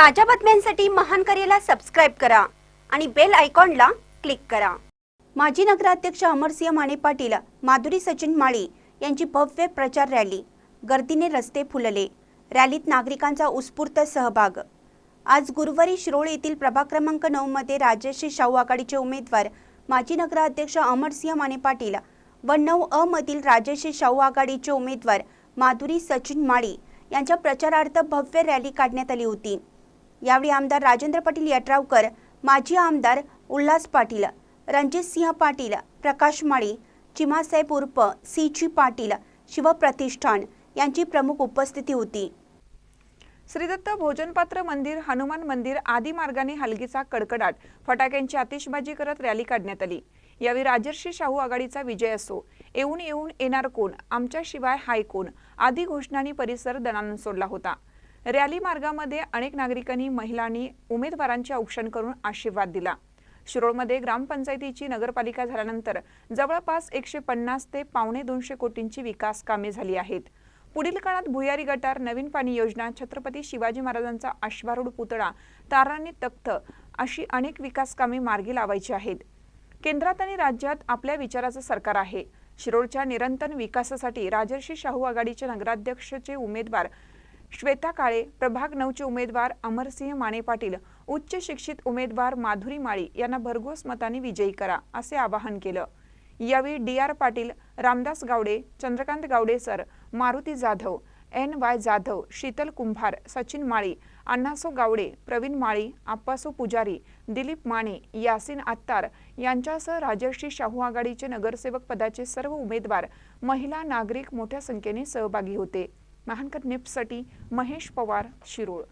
ताज्या बातम्यांसाठी महान करेला सबस्क्राईब करा आणि बेल आयकॉनला क्लिक करा. माजी नगराध्यक्ष अमरसिंह माने पाटील माधुरी सचिन माळी यांची भव्य प्रचार रॅली गर्दीने रस्ते फुलले रॅलीत नागरिकांचा उत्स्फूर्त सहभाग. आज गुरुवारी शिरोळ येथील प्रभाग क्रमांक नऊमध्ये राजश्री शाहू आघाडीचे उमेदवार माजी नगराध्यक्ष अमरसिंह माने पाटील व नऊ अ मधील राजश्री शाहू आघाडीचे उमेदवार माधुरी सचिन माळी यांच्या प्रचारार्थ भव्य रॅली काढण्यात आली होती. यावेळी आमदार राजेंद्र पाटील यड्रावकर माजी आमदार उल्हास पाटील रणजितसिंह पाटील प्रकाश माळी चिमासाहेब उर्फ सी जी पाटील शिवप्रतिष्ठान यांची प्रमुख उपस्थिती होती. श्रीदत्त भोजनपात्र मंदिर हनुमान मंदिर आदी मार्गाने हलगीचा कडकडाट फटाक्यांची आतिषबाजी करत रॅली काढण्यात आली. यावेळी राजर्षी शाहू आघाडीचा विजय असो येऊन येऊन येणार कोण? आमच्याशिवाय हाय कोण? आदी घोषणांनी परिसर दणानून सोडला होता. रॅली मार्गामध्ये अनेक नागरिकांनी महिलांनी उमेदवारांचे औक्षण करून आशीर्वाद दिला. शिरोळमध्ये ग्रामपंचायतीची नगरपालिका झाल्यानंतर जवळपास एकशे पन्नास ते पावणे दोनशे कोटींची विकास कामे झाली आहेत. पुढील काळात भुयारी गटार नवीन पाणी योजना छत्रपती शिवाजी महाराजांचा अश्वारूढ पुतळा तारांनी तख्त अशी अनेक विकास कामे मार्गी लावायची आहेत. केंद्रात आणि राज्यात आपल्या विचाराचं सरकार आहे. शिरोळच्या निरंतर विकासासाठी राजर्षी शाहू आघाडीचे नगराध्यक्षचे उमेदवार श्वेता काळे प्रभाग नऊचे उमेदवार अमरसिंह माने पाटील उच्च शिक्षित उमेदवार माधुरी माळी यांना भरघोस मताने विजयी करा असे आवाहन केलं. यावेळी D R Patil Ramdas Gawade Chandrakant Gawade sir Maruti Jadhav N Y Jadhav Sheetal Kumbhar Sachin Mali Annaso Gawade Pravin Mali Appaso Pujari Dilip Mane Yasin Attar यांच्यासह राजर्षी शाहू आघाडीचे नगरसेवक पदाचे सर्व उमेदवार महिला नागरिक मोठ्या संख्येने सहभागी होते. महानकर निप्ससाठी महेश पवार शिरोळ.